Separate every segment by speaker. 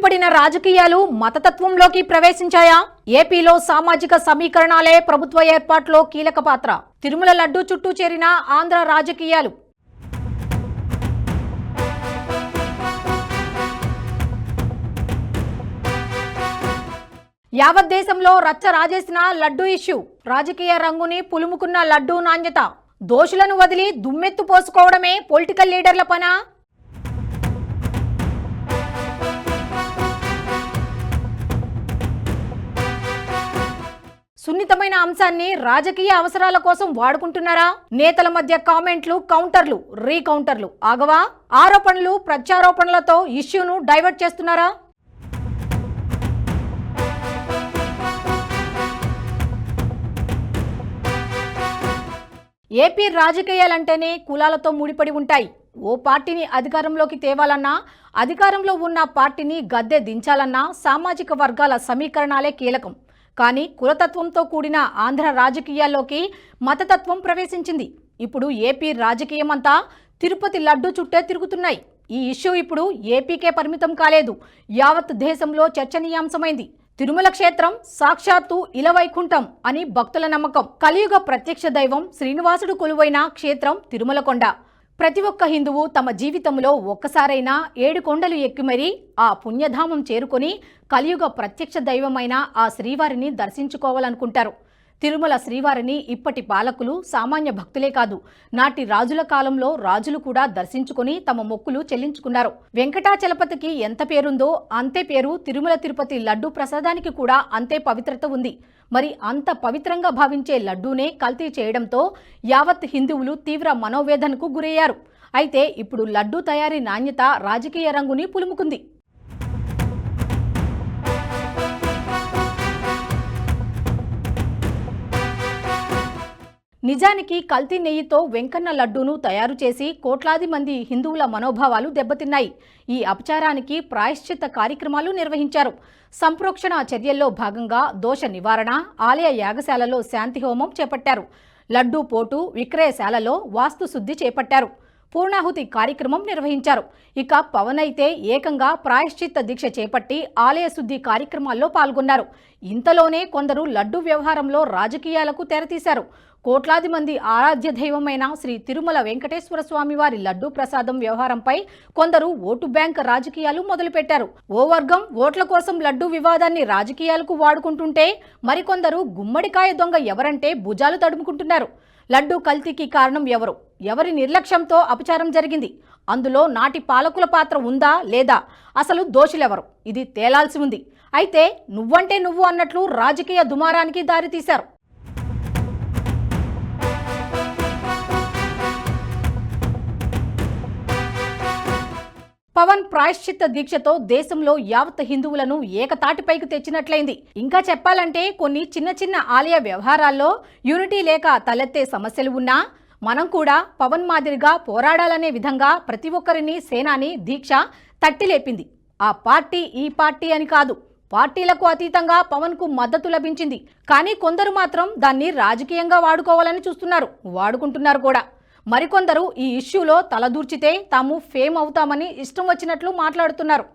Speaker 1: ముడిపడిన రాజకీయాలు మతతత్వంలోకి ప్రవేశించాయా? ఏపీలో సామాజిక సమీకరణాలే ప్రభుత్వ ఏర్పాట్లో కీలక పాత్ర. తిరుమల లడ్డూ చుట్టూ చేరిన ఆంధ్ర రాజకీయాలు. యావత్ దేశంలో రచ్చ రాజేసిన లడ్డూ ఇష్యూ. రాజకీయ రంగుని పులుముకున్న లడ్డూ నాణ్యత. దోషులను వదిలి దుమ్మెత్తు పోసుకోవడమే పొలిటికల్ లీడర్ల పనా? సున్నితమైన అంశాన్ని రాజకీయ అవసరాల కోసం వాడుకుంటున్నారా? నేతల మధ్య కామెంట్లు కౌంటర్లు రీకౌంటర్లు ఆగవా? ఆరోపణలు ప్రత్యారోపణలతో ఇష్యూను డైవర్ట్ చేస్తున్నారా? ఏపీ రాజకీయాలంటేనే కులాలతో ముడిపడి ఉంటాయి. ఓ పార్టీని అధికారంలోకి తేవాలన్నా అధికారంలో ఉన్న పార్టీని గద్దె దించాలన్నా సామాజిక వర్గాల సమీకరణాలే కీలకం. కానీ కులతత్వంతో కూడిన ఆంధ్ర రాజకీయాల్లోకి మతతత్వం ప్రవేశించింది. ఇప్పుడు ఏపీ రాజకీయమంతా తిరుపతి లడ్డు చుట్టే తిరుగుతున్నాయి. ఈ ఇష్యూ ఇప్పుడు ఏపీకే పరిమితం కాలేదు. యావత్ దేశంలో చర్చనీయాంశమైంది. తిరుమల క్షేత్రం సాక్షాత్తు ఇలవైకుంఠం అని భక్తుల నమ్మకం. కలియుగ ప్రత్యక్ష దైవం శ్రీనివాసుడు కొలువైన క్షేత్రం తిరుమలకొండ. ప్రతి ఒక్క హిందువు తమ జీవితంలో ఒక్కసారైనా ఏడు కొండలు ఎక్కి మరీ ఆ పుణ్యధామం చేరుకొని కలియుగ ప్రత్యక్ష దైవమైన ఆ శ్రీవారిని దర్శించుకోవాలనుకుంటారు. తిరుమల శ్రీవారిని ఇప్పటి పాలకులు సామాన్య భక్తులే కాదు నాటి రాజుల కాలంలో రాజులు కూడా దర్శించుకుని తమ మొక్కులు చెల్లించుకున్నారు. వెంకటాచలపతికి ఎంత పేరుందో అంతే పేరు తిరుమల తిరుపతి లడ్డూ ప్రసాదానికి కూడా అంతే పవిత్రత ఉంది. మరి అంత పవిత్రంగా భావించే లడ్డూనే కల్తీ చేయడంతో యావత్ హిందువులు తీవ్ర మనోవేదనకు గురయ్యారు. అయితే ఇప్పుడు లడ్డూ తయారీ నాణ్యత రాజకీయ రంగుని పులుముకుంది. నిజానికి కల్తీ నెయ్యితో వెంకన్న లడ్డూను తయారు చేసి కోట్లాది మంది హిందువుల మనోభావాలు దెబ్బతిన్నాయి. ఈ అపచారానికి ప్రాయశ్చిత్త కార్యక్రమాలు నిర్వహించారు. సంప్రోక్షణ చర్యల్లో భాగంగా దోష నివారణ ఆలయ యాగశాలలో శాంతి హోమం చేపట్టారు. లడ్డూ పోటు విక్రయశాలలో వాస్తుశుద్ధి చేపట్టారు. పూర్ణాహుతి కార్యక్రమం నిర్వహించారు. ఇక పవన్ అయితే ఏకంగా ప్రాయశ్చిత్త దీక్ష చేపట్టి ఆలయ శుద్ధి కార్యక్రమాల్లో పాల్గొన్నారు. ఇంతలోనే కొందరు లడ్డు వ్యవహారంలో రాజకీయాలకు తెరతీశారు. కోట్లాది మంది ఆరాధ్య దైవమైన శ్రీ తిరుమల వెంకటేశ్వర స్వామి వారి లడ్డూ ప్రసాదం వ్యవహారంపై కొందరు ఓటు బ్యాంక్ రాజకీయాలు మొదలుపెట్టారు. ఓ వర్గం ఓట్ల కోసం లడ్డూ వివాదాన్ని రాజకీయాలకు వాడుకుంటుంటే మరికొందరు గుమ్మడికాయ దొంగ ఎవరంటే భుజాలు తడుముకుంటున్నారు. లడ్డూ కల్తీకి కారణం ఎవరు? ఎవరి నిర్లక్ష్యంతో అపచారం జరిగింది? అందులో నాటి పాలకుల పాత్ర ఉందా లేదా? అసలు దోషులెవరు? ఇది తేలాల్సి ఉంది. అయితే నువ్వంటే నువ్వు అన్నట్లు రాజకీయ దుమారానికి దారితీశారు పవన్ ప్రాయశ్చిత్త దీక్షతో దేశంలో యావత్ హిందువులను ఏకతాటిపైకి తెచ్చినట్లయింది. ఇంకా చెప్పాలంటే కొన్ని చిన్న చిన్న ఆలయ వ్యవహారాల్లో యూనిటీ లేక తలెత్తే సమస్యలు ఉన్నా మనం కూడా పవన్ మాదిరిగా పోరాడాలనే విధంగా ప్రతి ఒక్కరిని సేనాని దీక్ష తట్టిలేపింది. ఆ పార్టీ ఈ పార్టీ అని కాదు. పార్టీలకు అతీతంగా పవన్కు మద్దతు లభించింది. కానీ కొందరు మాత్రం దాన్ని రాజకీయంగా వాడుకోవాలని చూస్తున్నారు. వాడుకుంటున్నారు కూడా. మరికొందరు ఈ ఇష్యూలో తలదూర్చితే తాము ఫేమ్ అవుతామని ఇష్టం వచ్చినట్లు మాట్లాడుతున్నారు.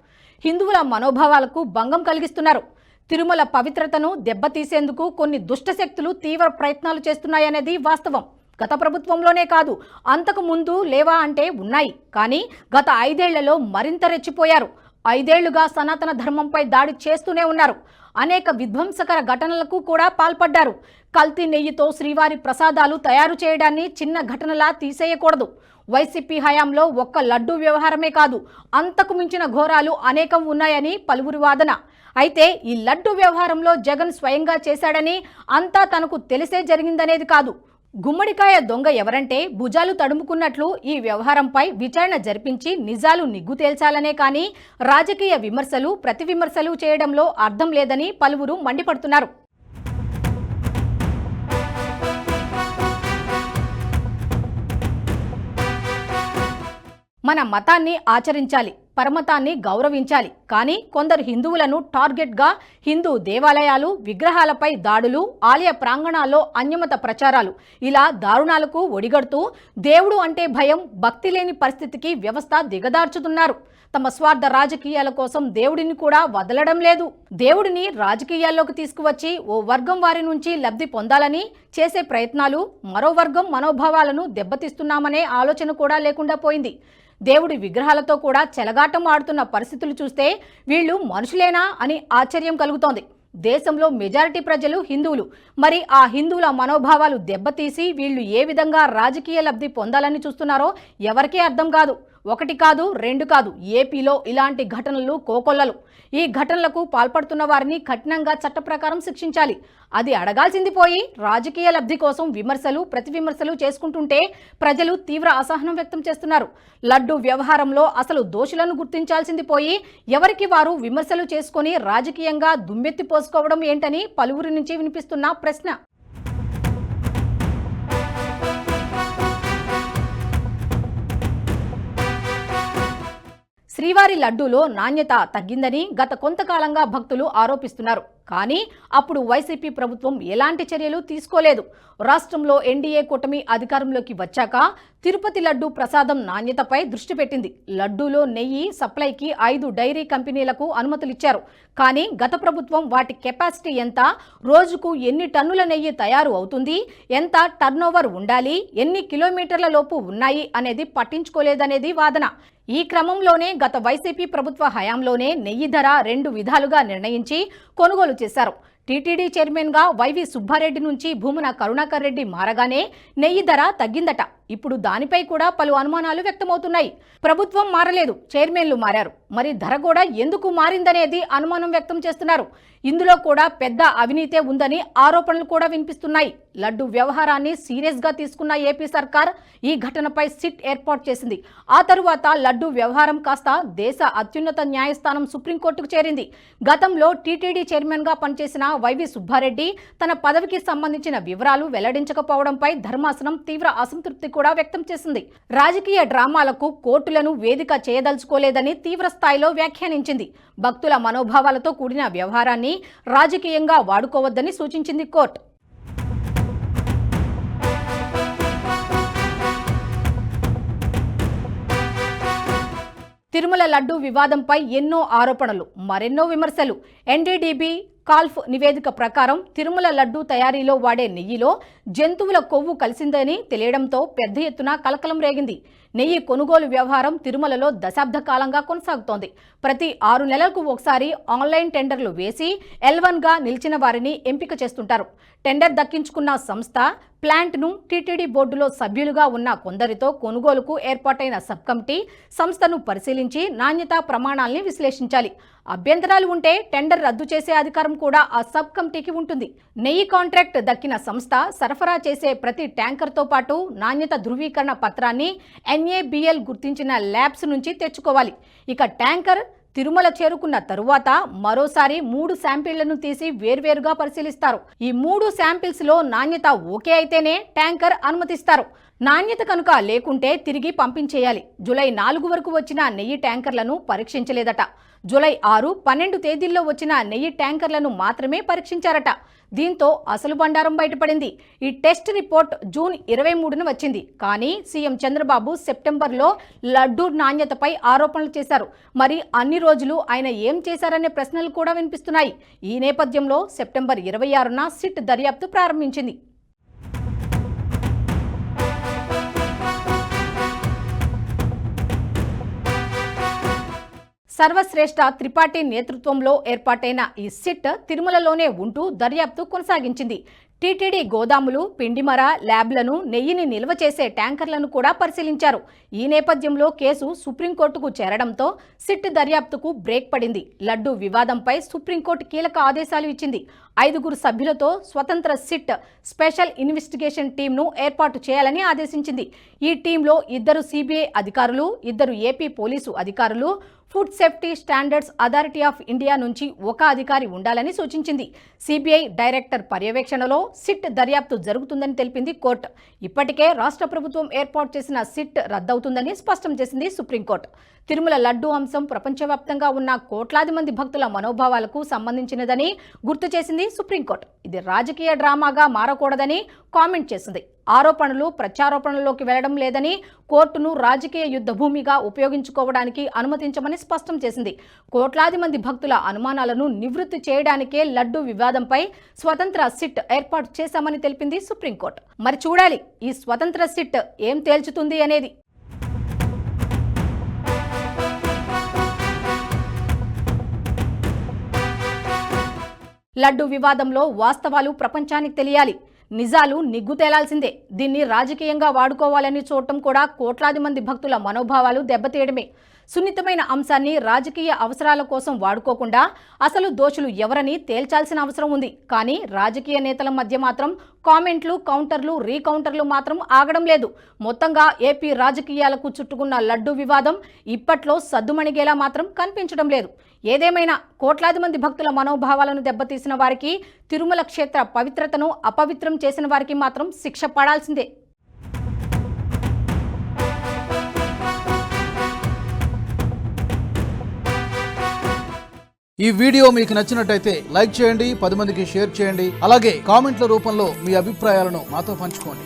Speaker 1: హిందువుల మనోభావాలకు భంగం కలిగిస్తున్నారు. తిరుమల పవిత్రతను దెబ్బతీసేందుకు కొన్ని దుష్టశక్తులు తీవ్ర ప్రయత్నాలు చేస్తున్నాయనేది వాస్తవం. గత ప్రభుత్వంలోనే కాదు అంతకు ముందు లేవా అంటే ఉన్నాయి. కానీ గత ఐదేళ్ళలో మరింత రెచ్చిపోయారు. ఐదేళ్ళుగా సనాతన ధర్మంపై దాడి చేస్తూనే ఉన్నారు. అనేక విధ్వంసకర ఘటనలకు కూడా పాల్పడ్డారు. కల్తీ నెయ్యితో శ్రీవారి ప్రసాదాలు తయారు చేయడాన్ని చిన్న ఘటనలా తీసేయకూడదు. వైసీపీ హయాంలో ఒక్క లడ్డూ వ్యవహారమే కాదు అంతకు మించిన ఘోరాలు అనేకం ఉన్నాయని పలువురి వాదన. అయితే ఈ లడ్డు వ్యవహారంలో జగన్ స్వయంగా చేశాడని అంతా తనకు తెలిసే జరిగిందనేది కాదు. గుమ్మడికాయ దొంగ ఎవరంటే భుజాలు తడుముకున్నట్లు ఈ వ్యవహారంపై విచారణ జరిపించి నిజాలు నిగ్గు తేల్చాలనే కానీ రాజకీయ విమర్శలు ప్రతి విమర్శలు చేయడంలో అర్థం లేదని పలువురు మండిపడుతున్నారు. మన మతాన్ని ఆచరించాలి పరమతాన్ని గౌరవించాలి. కానీ కొందరు హిందువులను టార్గెట్గా హిందూ దేవాలయాలు విగ్రహాలపై దాడులు ఆలయ ప్రాంగణాల్లో అన్యమత ప్రచారాలు ఇలా దారుణాలకు ఒడిగడుతూ దేవుడు అంటే భయం భక్తి లేని పరిస్థితికి వ్యవస్థ దిగదార్చుతున్నారు. తమ స్వార్థ రాజకీయాల కోసం దేవుడిని కూడా వదలడం లేదు. దేవుడిని రాజకీయాల్లోకి తీసుకువచ్చి ఓ వర్గం వారి నుంచి లబ్ధి పొందాలని చేసే ప్రయత్నాలు మరో వర్గం మనోభావాలను దెబ్బతీస్తున్నామనే ఆలోచన కూడా లేకుండా పోయింది. దేవుడి విగ్రహాలతో కూడా చెలగాటం ఆడుతున్న పరిస్థితులు చూస్తే వీళ్ళు మనుషులేనా అని ఆశ్చర్యం కలుగుతోంది. దేశంలో మెజారిటీ ప్రజలు హిందువులు. మరి ఆ హిందువుల మనోభావాలు దెబ్బతీసి వీళ్ళు ఏ విధంగా రాజకీయ లబ్ధి పొందాలని చూస్తున్నారో ఎవరికీ అర్థం కాదు. ఒకటి కాదు రెండు కాదు ఏపీలో ఇలాంటి ఘటనలు కోకొల్లలు. ఈ ఘటనలకు పాల్పడుతున్న వారిని కఠినంగా చట్ట ప్రకారం శిక్షించాలి. అది అడగాల్సింది పోయి రాజకీయ లబ్ధి కోసం విమర్శలు ప్రతి విమర్శలు చేసుకుంటుంటే ప్రజలు తీవ్ర అసహనం వ్యక్తం చేస్తున్నారు. లడ్డు వ్యవహారంలో అసలు దోషులను గుర్తించాల్సింది పోయి ఎవరికి వారు విమర్శలు చేసుకొని రాజకీయంగా దుమ్మెత్తి పోసుకోవడం ఏంటని పలువురి నుంచి వినిపిస్తున్న ప్రశ్న. శ్రీవారి లడ్డూలో నాణ్యత తగ్గిందని గత కొంతకాలంగా భక్తులు ఆరోపిస్తున్నారు. కానీ అప్పుడు వైసీపీ ప్రభుత్వం ఎలాంటి చర్యలు తీసుకోలేదు. రాష్ట్రంలో ఎన్డీఏ కూటమి అధికారంలోకి వచ్చాక తిరుపతి లడ్డు ప్రసాదం నాణ్యతపై దృష్టి పెట్టింది. లడ్డూలో నెయ్యి సప్లైకి ఐదు డైరీ కంపెనీలకు అనుమతులిచ్చారు. కానీ గత ప్రభుత్వం వాటి కెపాసిటీ ఎంత? రోజుకు ఎన్ని టన్నుల నెయ్యి తయారు అవుతుంది? ఎంత టర్నోవర్ ఉండాలి? ఎన్ని కిలోమీటర్ల లోపు ఉన్నాయి అనేది పట్టించుకోలేదనేది వాదన. ఈ క్రమంలోనే గత వైసీపీ ప్రభుత్వ హయాంలోనే నెయ్యి ధర రెండు విధాలుగా నిర్ణయించి కొనుగోలు చేశారు. టీటీడీ చైర్మన్గా వైవి సుబ్బారెడ్డి నుంచి భూమన కరుణాకర్ రెడ్డి మారగానే నెయ్యి ధర తగ్గిందట. ఇప్పుడు దానిపై కూడా పలు అనుమానాలు వ్యక్తమవుతున్నాయి. ప్రభుత్వం మారలేదు. చైర్మన్లు మారారు. మరి ధర కూడా ఎందుకు మారిందనేది అనుమానం వ్యక్తం చేస్తున్నారు. ఇందులో కూడా పెద్ద అవినీతే ఉందని ఆరోపణలు కూడా వినిపిస్తున్నాయి. లడ్డు వ్యవహారాన్ని సీరియస్గా తీసుకున్న ఏపీ సర్కార్ ఈ ఘటనపై సిట్ ఏర్పాటు చేసింది. ఆ తరువాత లడ్డు వ్యవహారం కాస్త దేశ అత్యున్నత న్యాయస్థానం సుప్రీంకోర్టుకు చేరింది. గతంలో టీటీడీ చైర్మన్గా పనిచేసిన వైవి సుబ్బారెడ్డి తన పదవికి సంబంధించిన వివరాలు వెల్లడించకపోవడంపై ధర్మాసనం తీవ్ర అసంతృప్తి కూడా వ్యక్తం చేసింది. రాజకీయ డ్రామాలకు కోర్టులను వేదిక చేయదలుచుకోలేదని తీవ్రస్థాయిలో వ్యాఖ్యానించింది. భక్తుల మనోభావాలతో కూడిన వ్యవహారాన్ని రాజకీయంగా వాడుకోవద్దని సూచించింది కోర్టు. తిరుమల లడ్డు వివాదంపై ఎన్నో ఆరోపణలు మరెన్నో విమర్శలు. ఎన్డీడీబీ కాల్ఫ్ నివేదిక ప్రకారం తిరుమల లడ్డు తయారీలో వాడే నెయ్యిలో జంతువుల కొవ్వు కలిసిందని తెలియడంతో పెద్ద ఎత్తున కలకలం రేగింది. నెయ్యి కొనుగోలు వ్యవహారం తిరుమలలో దశాబ్ద కాలంగా కొనసాగుతోంది. ప్రతి ఆరు నెలలకు ఒకసారి ఆన్లైన్ టెండర్లు వేసి ఎల్వన్గా నిలిచిన వారిని ఎంపిక చేస్తుంటారు. టెండర్ దక్కించుకున్న సంస్థ ప్లాంట్ను టీటీడీ బోర్డులో సభ్యులుగా ఉన్న కొందరితో కొనుగోలుకు ఏర్పాటైన సబ్ కమిటీ సంస్థను పరిశీలించి నాణ్యతా ప్రమాణాల్ని విశ్లేషించాలి. అభ్యంతరాలు ఉంటే టెండర్ రద్దు చేసే అధికారం కూడా ఆ సబ్ కమిటీకి ఉంటుంది. నెయ్యి కాంట్రాక్ట్ దక్కిన సంస్థ సరఫరా చేసే ప్రతి ట్యాంకర్తో పాటు నాణ్యత ధృవీకరణ పత్రాన్ని ఎన్ఏబిఎల్ గుర్తించిన ల్యాబ్స్ నుంచి తెచ్చుకోవాలి. ఇక ట్యాంకర్ తిరుమల చేరుకున్న తరువాత మరోసారి మూడు శాంపిళ్ళను తీసి వేర్వేరుగా పరిశీలిస్తారు. ఈ మూడు శాంపిల్స్లో నాణ్యత ఓకే అయితేనే ట్యాంకర్ అనుమతిస్తారు. నాణ్యత కనుక లేకుంటే తిరిగి పంపించేయాలి. జులై నాలుగు వరకు వచ్చిన నెయ్యి ట్యాంకర్లను పరీక్షించలేదట. జులై ఆరు పన్నెండు తేదీల్లో వచ్చిన నెయ్యి ట్యాంకర్లను మాత్రమే పరీక్షించారట. దీంతో అసలు బండారం బయటపడింది. ఈ టెస్ట్ రిపోర్ట్ జూన్ ఇరవై మూడున వచ్చింది. కానీ సీఎం చంద్రబాబు సెప్టెంబర్లో లడ్డూ నాణ్యతపై ఆరోపణలు చేశారు. మరి అన్ని రోజులు ఆయన ఏం చేశారనే ప్రశ్నలు కూడా వినిపిస్తున్నాయి. ఈ నేపథ్యంలో సెప్టెంబర్ ఇరవై ఆరున సిట్ దర్యాప్తు ప్రారంభించింది. సర్వశ్రేష్ఠ త్రిపాఠి నేతృత్వంలో ఏర్పాటైన ఈ సిట్ తిరుమలలోనే ఉంటూ దర్యాప్తు కొనసాగించింది. టీటీడీ గోదాములు పిండిమర ల్యాబ్లను నెయ్యిని నిల్వ చేసే ట్యాంకర్లను కూడా పరిశీలించారు. ఈ నేపథ్యంలో కేసు సుప్రీంకోర్టుకు చేరడంతో సిట్ దర్యాప్తుకు బ్రేక్ పడింది. లడ్డు వివాదంపై సుప్రీంకోర్టు కీలక ఆదేశాలు ఇచ్చింది. ఐదుగురు సభ్యులతో స్వతంత్ర సిట్ స్పెషల్ ఇన్వెస్టిగేషన్ టీంను ఏర్పాటు చేయాలని ఆదేశించింది. ఈ టీంలో ఇద్దరు సిబిఐ అధికారులు ఇద్దరు ఏపీ పోలీసు అధికారులు food safety standards authority of India నుంచి ఒక అధికారి ఉండాలని సూచించింది. సిబిఐ డైరెక్టర్ పర్యవేక్షణలో సిట్ దర్యాప్తు జరుగుతుందని తెలిపింది కోర్టు. ఇప్పటికే రాష్ట్ర ప్రభుత్వం ఏర్పాటు చేసిన సిట్ రద్దవుతుందని స్పష్టం చేసింది సుప్రీంకోర్టు. తిరుమల లడ్డూ అంశం ప్రపంచవ్యాప్తంగా ఉన్న కోట్లాది మంది భక్తుల మనోభావాలకు సంబంధించినదని గుర్తు చేసింది సుప్రీంకోర్టు. ఇది రాజకీయ డ్రామాగా మారకూడదని కామెంట్ చేసింది. ఆరోపణలు ప్రత్యారోపణల్లోకి వెళ్ళడం లేదని కోర్టును రాజకీయ యుద్ధభూమిగా ఉపయోగించుకోవడానికి అనుమతించమని స్పష్టం చేసింది. కోట్లాది మంది భక్తుల అనుమానాలను నివృత్తి చేయడానికే లడ్డు వివాదంపై స్వతంత్ర సిట్ ఏర్పాటు చేశామని తెలిపింది సుప్రీంకోర్టు. మరి చూడాలి ఈ స్వతంత్ర సిట్ ఏం తేల్చుతుంది అనేది. లడ్డు వివాదంలో వాస్తవాలు ప్రపంచానికి తెలియాలి. నిజాలు నిగ్గు తేలాల్సిందే దీన్ని రాజకీయంగా వాడుకోవాలని చూడటం కూడా కోట్లాది మంది భక్తుల మనోభావాలు దెబ్బతీయడమే. సున్నితమైన అంశాన్ని రాజకీయ అవసరాల కోసం వాడుకోకుండా అసలు దోషులు ఎవరని తేల్చాల్సిన అవసరం ఉంది. కానీ రాజకీయ నేతల మధ్య మాత్రం కామెంట్లు కౌంటర్లు రీకౌంటర్లు మాత్రం ఆగడం లేదు. మొత్తంగా ఏపీ రాజకీయాలకు చుట్టుకున్న లడ్డు వివాదం ఇప్పట్లో సద్దుమణిగేలా మాత్రం కనిపించడం లేదు. ఏదేమైనా కోట్లాది మంది భక్తుల మనోభావాలను దెబ్బతీసిన వారికి తిరుమల క్షేత్ర పవిత్రతను అపవిత్రం చేసిన వారికి మాత్రం శిక్ష పడాల్సిందే.
Speaker 2: ఈ వీడియో మీకు నచ్చినట్టయితే లైక్ చేయండి పది మందికి షేర్ చేయండి అలాగే కామెంట్ల రూపంలో మీ అభిప్రాయాలను మాతో పంచుకోండి.